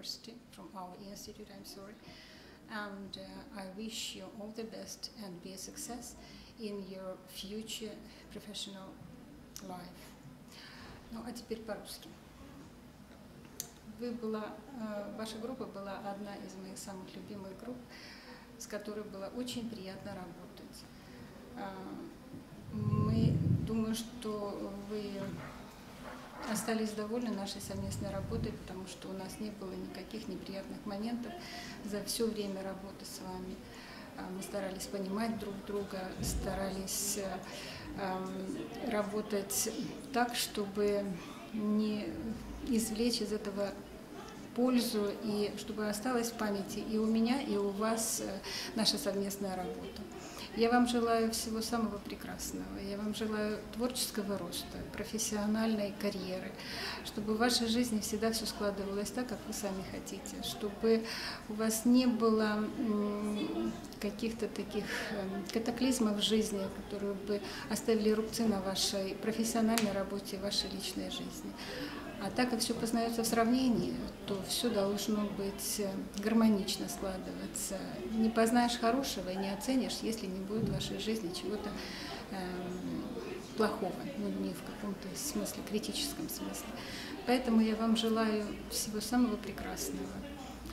university, from our institute, I'm sorry. And uh, I wish you all the best and be a success in your future professional life. Ну, а теперь по-русски. Вы была, э, ваша группа была одна из моих самых любимых групп, с которой было очень приятно работать. А, Мы, думаю, что вы остались довольны нашей совместной работой, потому что у нас не было никаких неприятных моментов за все время работы с вами. А, Мы старались понимать друг друга, старались эм, работать так, чтобы не извлечь из этого пользу и чтобы осталась в памяти и у меня, и у вас э, наша совместная работа. Я вам желаю всего самого прекрасного. Я вам желаю творческого роста, профессиональной карьеры, чтобы в вашей жизни всегда все складывалось так, как вы сами хотите, чтобы у вас не было каких-то таких эм, катаклизмов в жизни, которые бы оставили рубцы на вашей профессиональной работе, вашей личной жизни. А так как все познается в сравнении, то все должно быть э, гармонично складываться. Не познаешь хорошего и не оценишь, если не будет в вашей жизни чего-то эм, плохого, ну не в каком-то смысле, критическом смысле. Поэтому я вам желаю всего самого прекрасного.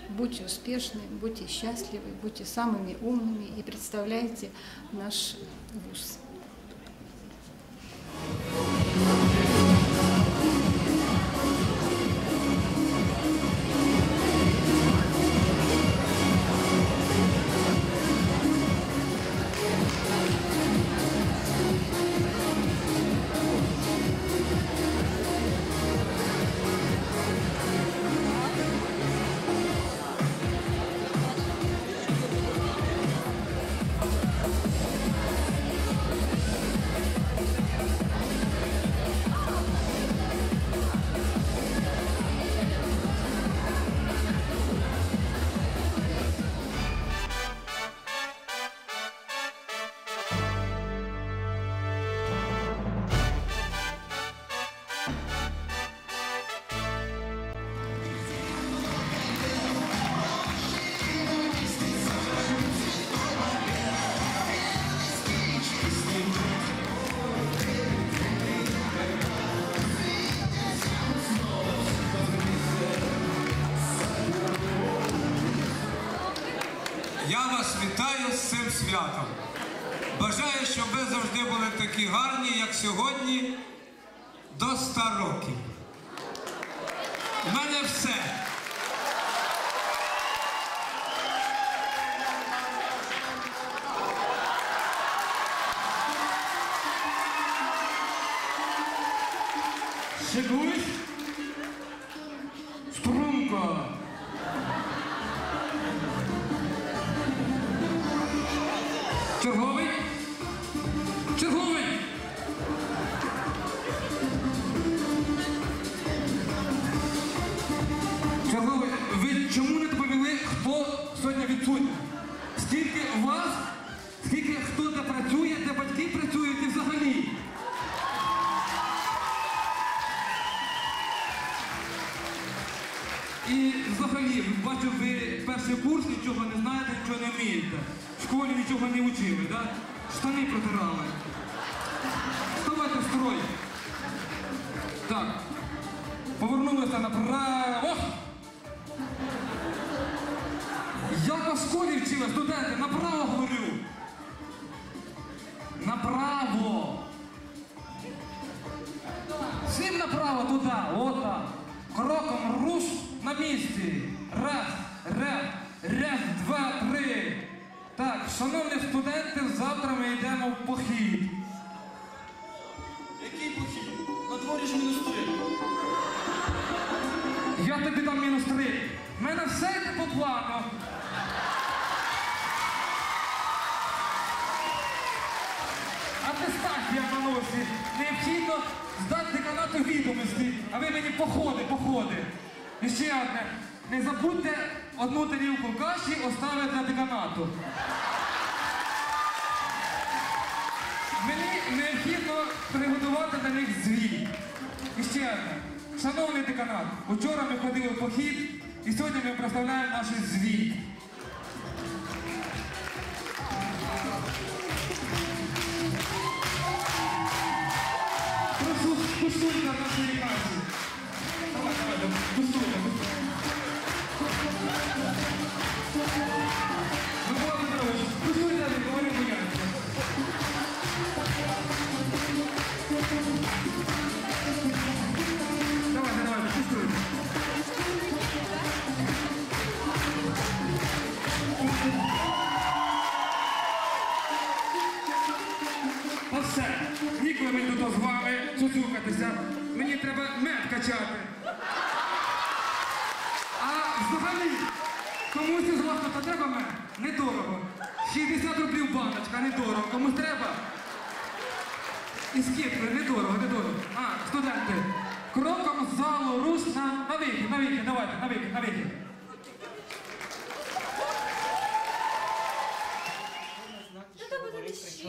Будьте успешны, будьте счастливы, будьте самыми умными и представляйте наш вуз. Я вас вітаю з цим святом. Бажаю, щоб ви завжди були такі гарні, як сьогодні, до 100 років. У мене все. Вас, скільки хто де працює, де батьки працюють і взагалі? І взагалі, бачу, ви перший курс нічого не знаєте, нічого не вмієте. В школі нічого не вчили, так? Штани протирали. Туди, отак. Кроком руш на місці. Раз, раз, раз, два, три. Так, шановні студенти, завтра ми йдемо в похід. Який похід? На дворі ж мінус три. Я тобі дам мінус три. В мене все йде по плану. Атестація на носі. А ви мені походи, походи. І ще одне. Не забудьте одну тарілку каші оставити для деканату. Мені необхідно приготувати для них звіт. І ще одне. Шановний деканат, учора ми ходили в похід І сьогодні ми представляємо наш звіт. Прошу, куштуйте нашої ніколи мені тут з вами цуцюкатися. Мені треба мед качати. А взагалі, комусь із вас тут треба? Недорого. 60 рублів баночка, недорого. Комусь треба? І скіпли, недорого, недорого. А, студенти, кроком з залу руш на, на вихід, на вихід, давайте, на вихід, на вихід. Та буде лише.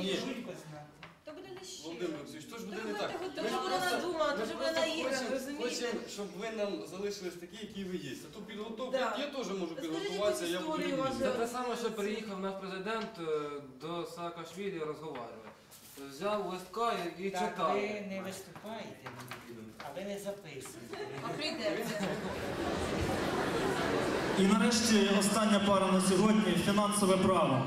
То буде лише. Володимир Буде не так. Ми ж готові просто- ми ж вже просто хочемо- розумієте? Хочемо, щоб ви нам залишились такі, які ви є. А ту підготовку, Да. я теж можу підготуватися, я буду історію. Це те саме, що приїхав наш президент е, до Саакашвілі розговорювати. Взяв листка і, і Так, ви читає. не виступаєте, а ви не записуєте. А прийдеться. І нарешті остання пара на сьогодні фінансове право.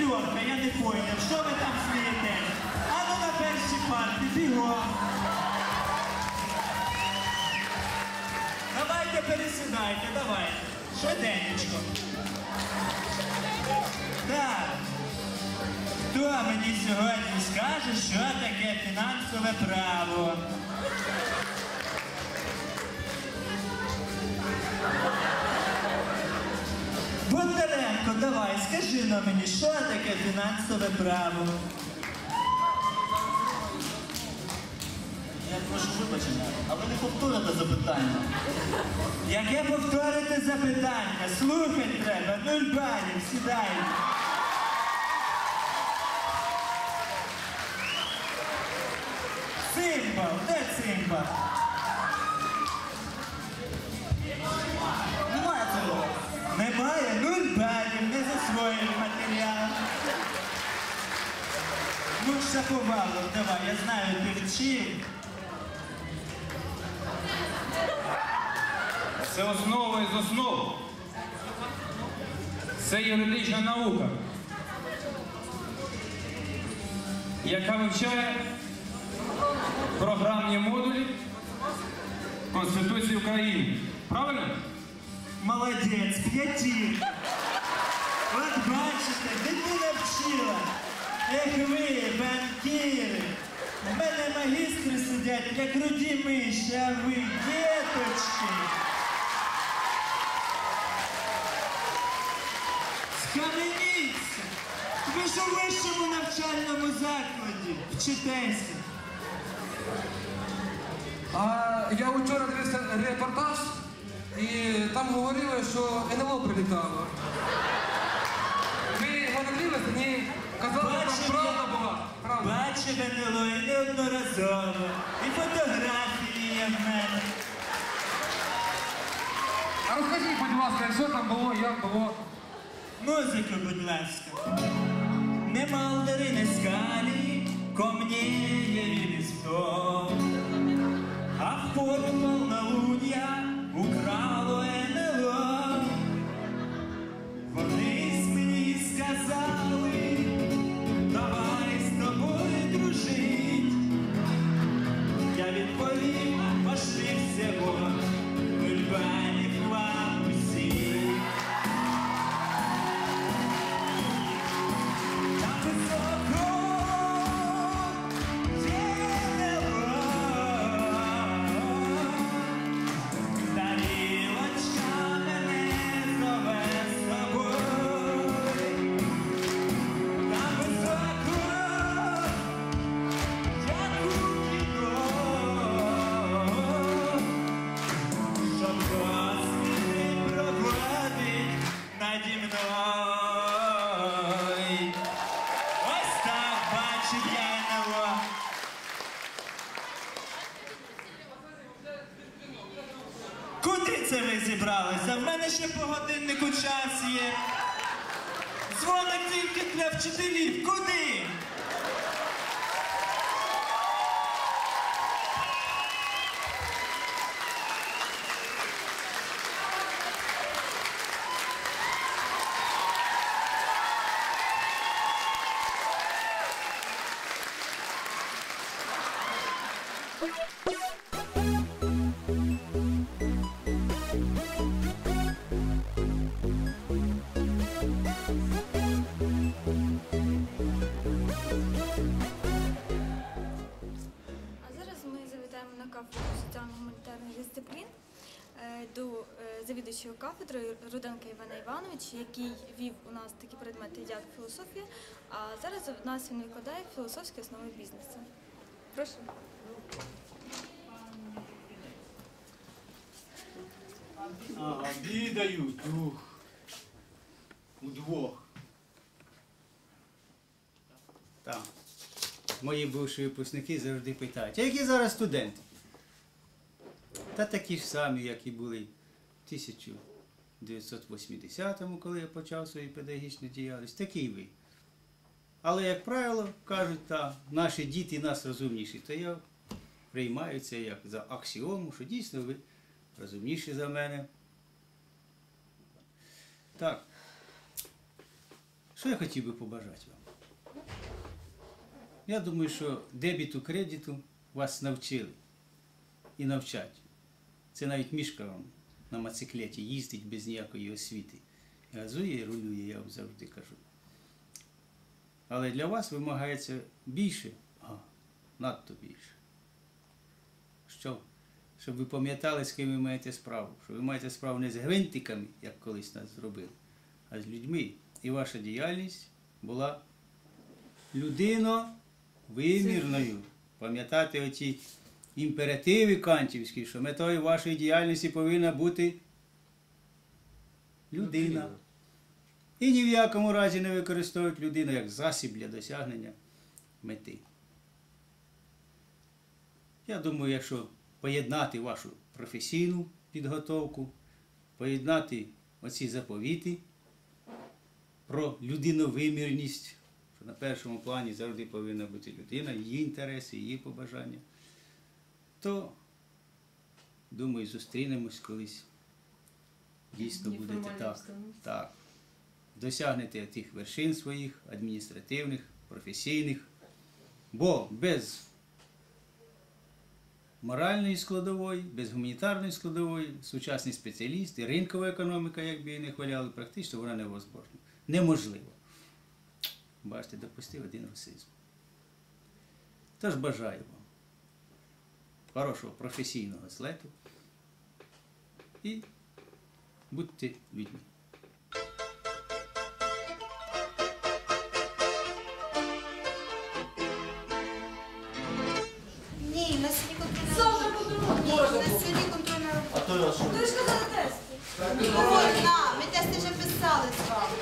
Гальорка, я не поняв, що ви там смієтесь? А ну на першій парті, бігом! Давайте пересідайте, давайте. Швиденечко. Так. Хто мені сьогодні скаже, що таке фінансове право? Давай, скажи на мені, що таке фінансове право? Я прошу вибачення, а ви не повторите запитання. Яке повторити запитання? Слухать треба, нуль балів, сідайте. Цимбал, де цимбал? Засвоїли матеріал. Ну, Шаповалов, давай, я знаю, ти вчив. Це основа із основ. Це юридична наука, яка вивчає програмні модулі Конституції України. Правильно? Молодець, п'ятір. От бачите, дитина вчила. Як ви, банкіри. У мене магістри сидять, як руді миші, а ви діточки. Схаменіться! Ви ж у вищому навчальному закладі вчитеся. А я вчора дивився репортаж, і там говорили, що НЛО прилітало. Ви його не дивилися? Ні. Казали, там правда була. Правда. Бачив НЛО і неодноразово. І фотографії є в мене. А розкажіть, будь ласка, що там було, як було? Музику, будь ласка. Не молдери, не скалі, ко мне явились вдох. А в поле полнолунья украло НЛО. Вони мені сказали, se segura. Ви зібралися? В мене ще по годиннику час є. Дзвоник тільки для вчителів. Куди? А зараз ми завітаємо на кафедру соціально-гуманітарних дисциплін е, до е, завідуючого кафедри Руденка Івана Івановича, який вів у нас такі предмети, як філософія. А зараз у нас він викладає філософські основи бізнесу. Прошу. А, обідають, ух. Удвох. Так. Мої бувші випускники завжди питають, а які зараз студенти? Та такі ж самі, як і були в 1980-му, коли я почав свою педагогічну діяльність, такі ви. Але, як правило, кажуть, та, наші діти нас розумніші, то я приймаю це як за аксіому, що дійсно ви розумніші за мене. Так. Що я хотів би побажати вам? Я думаю, що дебіту кредиту вас навчили і навчать. Це навіть мішка вам на мотоциклеті їздить без ніякої освіти. Газує і рулює, я вам завжди кажу. Але для вас вимагається більше, а, надто більше. Що? Щоб ви пам'ятали, з ким ви маєте справу. Що ви маєте справу не з гвинтиками, як колись нас зробили, а з людьми. І ваша діяльність була людино-вимірною. Пам'ятати оті імперативи кантівські, що метою вашої діяльності повинна бути людина. І ні в якому разі не використовують людину як засіб для досягнення мети. Я думаю, якщо поєднати вашу професійну підготовку, поєднати оці заповіти про людиновимірність, що на першому плані завжди повинна бути людина, її інтереси, її побажання, то, думаю, зустрінемось колись. Дійсно будете так. так. Досягнете тих вершин своїх, адміністративних, професійних, бо без моральної складової, без гуманітарної складової, сучасний спеціаліст і ринкова економіка, як би її не хваляли, практично вона невозможна. Неможливо. Бачите, допустив один расизм. Тож бажаю вам хорошого професійного злету і будьте людьми. Ні, на сьогодні контрольна робота. На сьогодні контрольна робота. А то я що? Ви ж казали тести. Можна, ми тести вже писали з вами.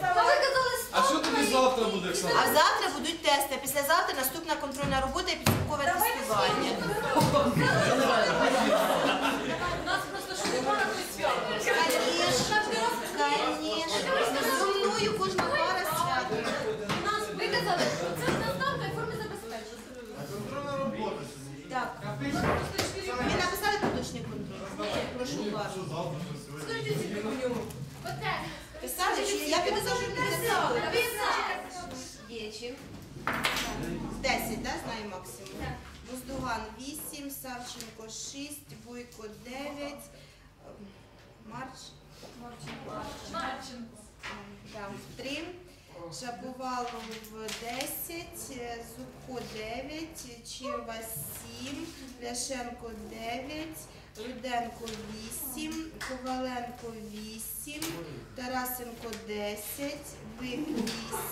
Та ви казали А що тобі завтра буде, А завтра будуть тести, післязавтра наступна контрольна робота і підсумкове тестування. Конечно, зо мною кожна пара свято. Це доставка і форми забезпечення. Так. Ви написали поточний контроль? Прошу вас. Писали? Чи я піду завжди підписала? 10, да, знаю максимум. Воздуган 8, Савченко 6, Бойко 9, Марч. Да, 3, Шаповалов 10, Зубко 9, Чирва 7, Ляшенко 9, Руденко 8, Коваленко 8, Тарасенко 10, Бик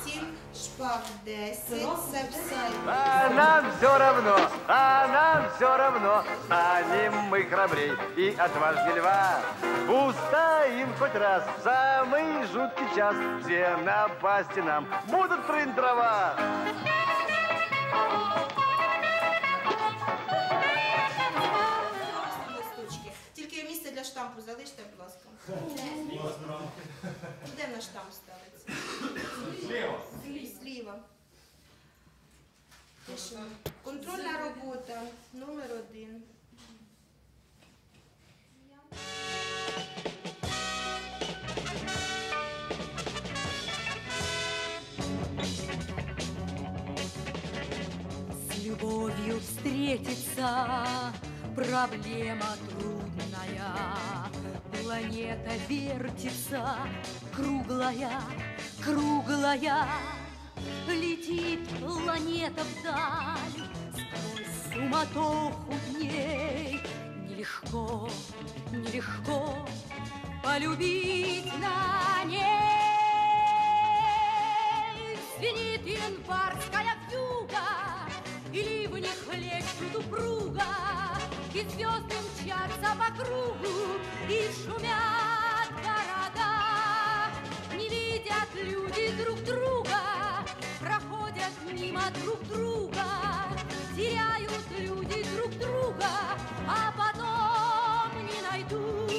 8, Шпак 10, Сапсай А нам все равно, а нам все равно, станем мы храбрей и отважнее льва. Устоим хоть раз самый жуткий час, все напасти нам будут трын листочки. Тільки Де наш там ставиться? Зліва. Контрольна робота номер один. С любовью встретиться проблема трудная. Планета вертится, круглая, круглая. Летит планета вдаль, сквозь суматоху дней. Нелегко, нелегко полюбить на ней. Звенит январская вьюга, И ливни хлещут упруга, И звезды мчатся по кругу, И шумят города. Не видят люди друг друга, Проходят мимо друг друга, Теряют люди друг друга, А потом не найдут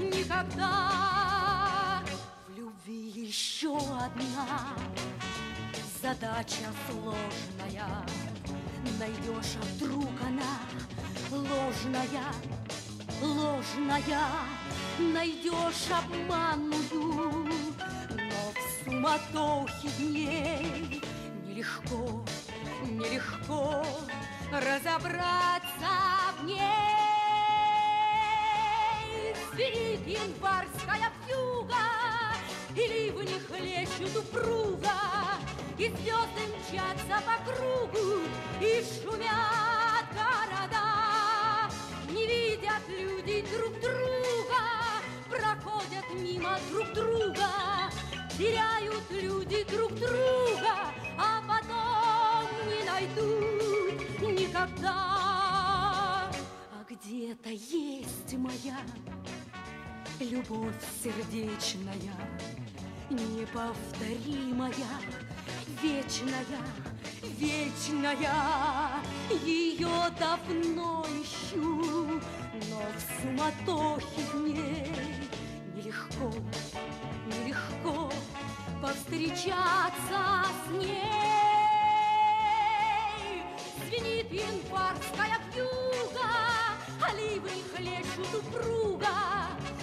никогда. В любви еще одна задача сложная. Найдешь, а вдруг она ложная, ложная. Найдешь обманную, но в суматохе дней Нелегко, нелегко разобраться в ней. Звенит январская вьюга, и ливни хлещут упруга, И звезды мчатся по кругу, и шумят города. Люди друг друга, проходят мимо друг друга, Теряют люди друг друга, а потом не найдут никогда. А где-то есть моя любовь сердечная, неповторимая, вечная, вечная. Ее давно ищу, но в суматохе дней нелегко, нелегко повстречаться с ней. Звенит январская вьюга, ливни хлещут упруга,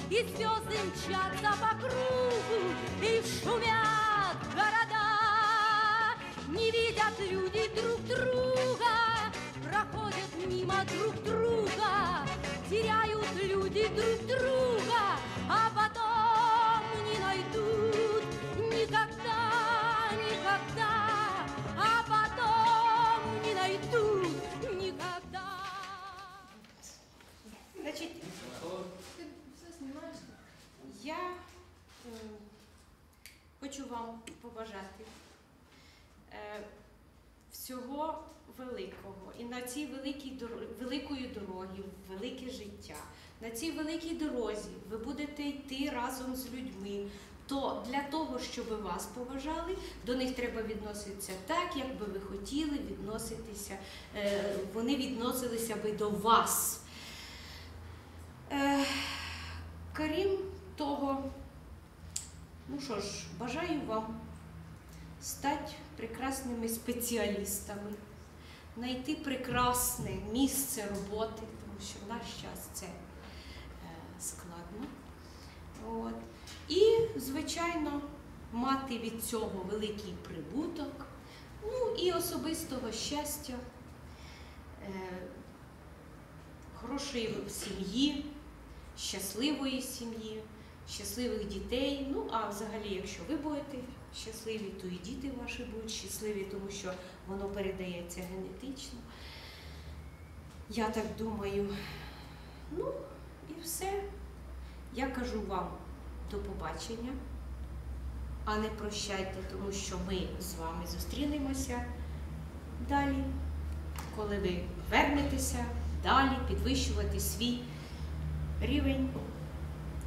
и звезды мчатся по кругу, и шумят. Не видят люди друг друга, проходят мимо друг друга, теряют люди друг друга, а потом не найдут никогда, никогда, а потом не найдут никогда. Значить, я е, хочу вам побажати всього великого. І на цій великій великої дорогі, велике життя, на цій великій дорозі ви будете йти разом з людьми. То для того, щоб вас поважали, до них треба відноситися так, як би ви хотіли відноситися. е, Вони відносилися би до вас. Е, Крім того, ну що ж, бажаю вам стати прекрасними спеціалістами, знайти прекрасне місце роботи, тому що в наш час це е, складно. От. І, звичайно, мати від цього великий прибуток, ну і особистого щастя, е, хорошої сім'ї, щасливої сім'ї, щасливих дітей. Ну, а взагалі, якщо ви будете щасливі, то і діти ваші будуть щасливі, тому що воно передається генетично. Я так думаю. Ну, і все. Я кажу вам до побачення, а не прощайте, тому що ми з вами зустрінемося далі, коли ви вернетеся далі підвищувати свій рівень,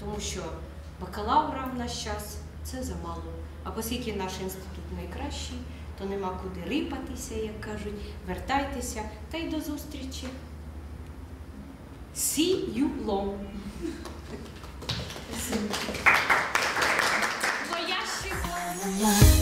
тому що бакалавра в наш час це замало. А оскільки наш інститут найкращий, то нема куди рипатися, як кажуть, вертайтеся та й до зустрічі. See you long. Бронце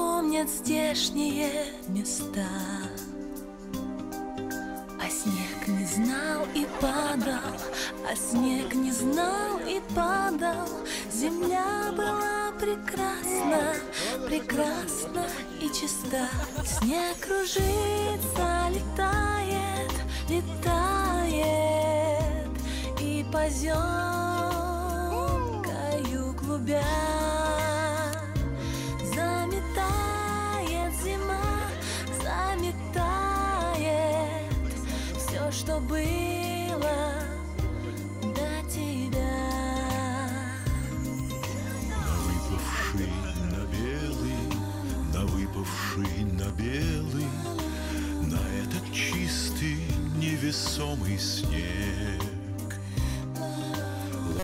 помнят здешние места. А снег не знал и падал, а снег не знал и падал. Земля была прекрасна, прекрасна и чиста. Снег кружится, летает, летает И поземкою клубя что было до тебя выпавший на белый, на выпавший на белый, на этот чистый невесомый снег.